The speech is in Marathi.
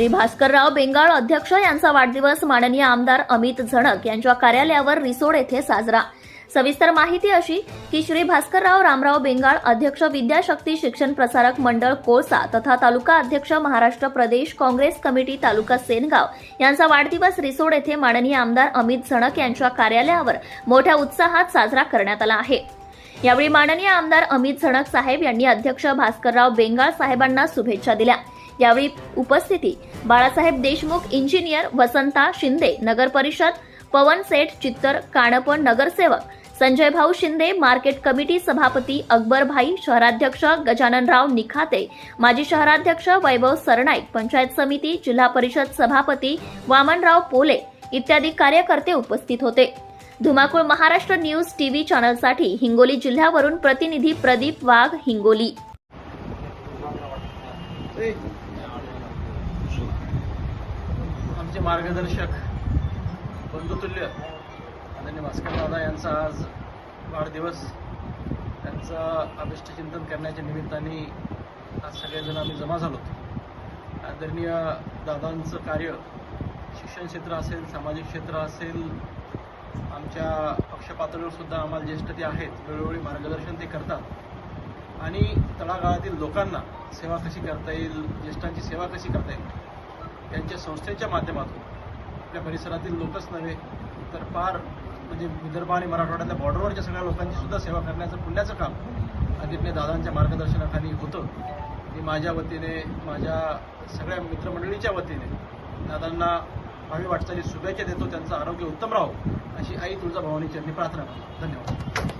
श्री भास्करराव बेंगाळ अध्यक्ष यांचा वाढदिवस माननीय आमदार अमित झणक यांच्या कार्यालयावर रिसोड येथे साजरा. सविस्तर माहिती अशी की श्री भास्करराव रामराव बेंगाळ अध्यक्ष विद्याशक्ती शिक्षण प्रसारक मंडळ कोळसा तथा तालुका अध्यक्ष महाराष्ट्र प्रदेश काँग्रेस कमिटी तालुका सेनगाव यांचा वाढदिवस रिसोड येथे माननीय आमदार अमित झणक यांच्या कार्यालयावर मोठ्या उत्साहात साजरा करण्यात आला आहे. यावेळी माननीय आमदार अमित झणक साहेब यांनी अध्यक्ष भास्करराव बेंगाळ साहेबांना शुभेच्छा दिल्या. यावेळी उपस्थिती बाळासाहेब देशमुख इंजिनियर वसंता शिंदे नगर परिषद पवन सेठ चित्तर काणपण नगरसेवक संजय भाऊ शिंदे मार्केट कमिटी सभापती अकबर भाई शहराध्यक्ष गजाननराव निखाते माजी शहराध्यक्ष वैभव सरनाईक पंचायत समिती जिल्हा परिषद सभापती वामनराव पोले इत्यादी कार्यकर्ते उपस्थित होते. धुमाकूळ महाराष्ट्र न्यूज टीव्ही चॅनलसाठी हिंगोली जिल्ह्यावरून प्रतिनिधी प्रदीप वाघ हिंगोली. आमचे मार्गदर्शक बंधुतुल्य आदरणीय भास्कर दादा यांचा आज वाढदिवस. त्यांचं अभिष्टचिंतन करण्याच्या निमित्ताने आज सगळेजण आम्ही जमा झालो आदरणीय दादांचं कार्य शिक्षण क्षेत्र असेल सामाजिक क्षेत्र असेल आमच्या पक्षपातळीवर सुद्धा आम्हाला ज्येष्ठ ते आहेत वेळोवेळी मार्गदर्शन ते करतात. आणि तळागाळातील लोकांना सेवा कशी करता येईल ज्येष्ठांची सेवा कशी करता येईल त्यांच्या संस्थेच्या माध्यमातून आपल्या परिसरातील लोकच नव्हे तर फार म्हणजे विदर्भ आणि मराठवाड्यातल्या बॉर्डरवरच्या सगळ्या लोकांची सुद्धा सेवा करण्याचं पुण्याचं काम आदित्य दादांच्या मार्गदर्शनाखाली होतं. मी माझ्या वतीने माझ्या सगळ्या मित्रमंडळीच्या वतीने दादांना भावी वाटचाली शुभेच्छा देतो त्यांचं आरोग्य उत्तम राहो अशी आई तुळजाभवानी चरणी प्रार्थना करतो. धन्यवाद.